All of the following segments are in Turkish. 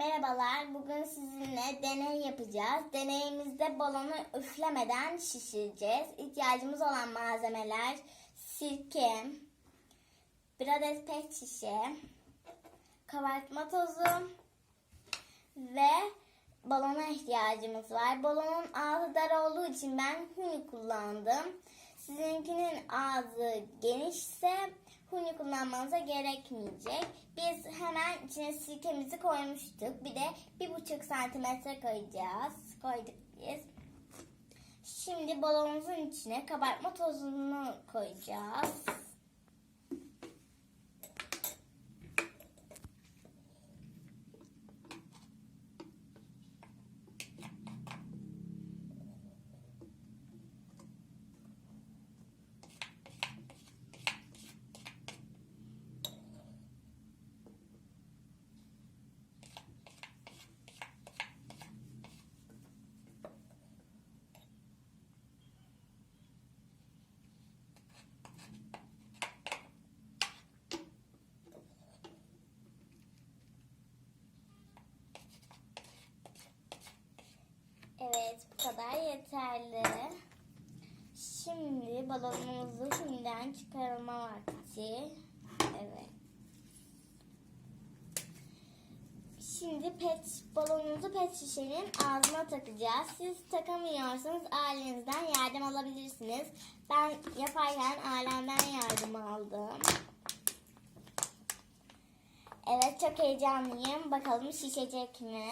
Merhabalar, bugün sizinle deney yapacağız. Deneyimizde balonu üflemeden şişireceğiz. İhtiyacımız olan malzemeler sirke, bir adet pet şişe, kabartma tozu ve balona ihtiyacımız var. Balonun ağzı dar olduğu için ben huni kullandım. Sizinkinin ağzı genişse huni kullanmanıza gerekmeyecek. Biz hemen içine sirkemizi koymuştuk. Bir de bir buçuk santimetre koyacağız. Koyduk biz. Şimdi balonumuzun içine kabartma tozunu koyacağız. Yeterli. Şimdi balonumuzu şimdiden çıkarma vakti. Evet. Şimdi pet balonumuzu pet şişenin ağzına takacağız. Siz takamıyorsanız ailenizden yardım alabilirsiniz. Ben yaparken ailemden yardım aldım. Evet çok heyecanlıyım. Bakalım şişecek mi?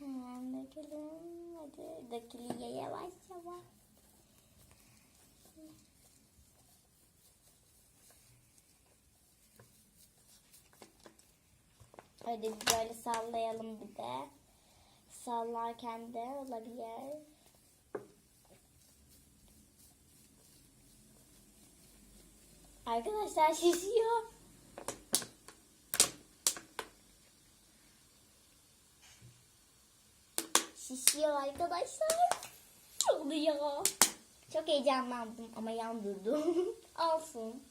Hemen dökelim. Hadi dökülüyor yavaş yavaş. Hadi böyle sallayalım bir de. Sallarken de olabilir. Arkadaşlar şişiyor. Şişiyor arkadaşlar. Oluyor. Çok heyecanlandım ama yandırdım. Alsın.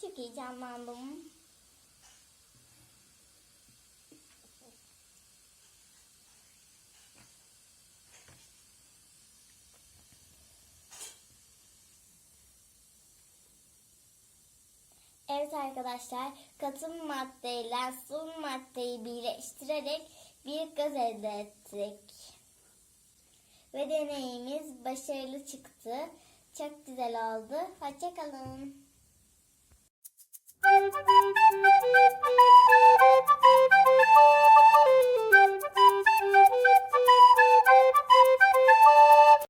Çok heyecanlandım. Evet arkadaşlar katım maddeyle sıvı maddeyi birleştirerek bir gaz elde ettik. Ve deneyimiz başarılı çıktı. Çok güzel oldu. Hoşçakalın.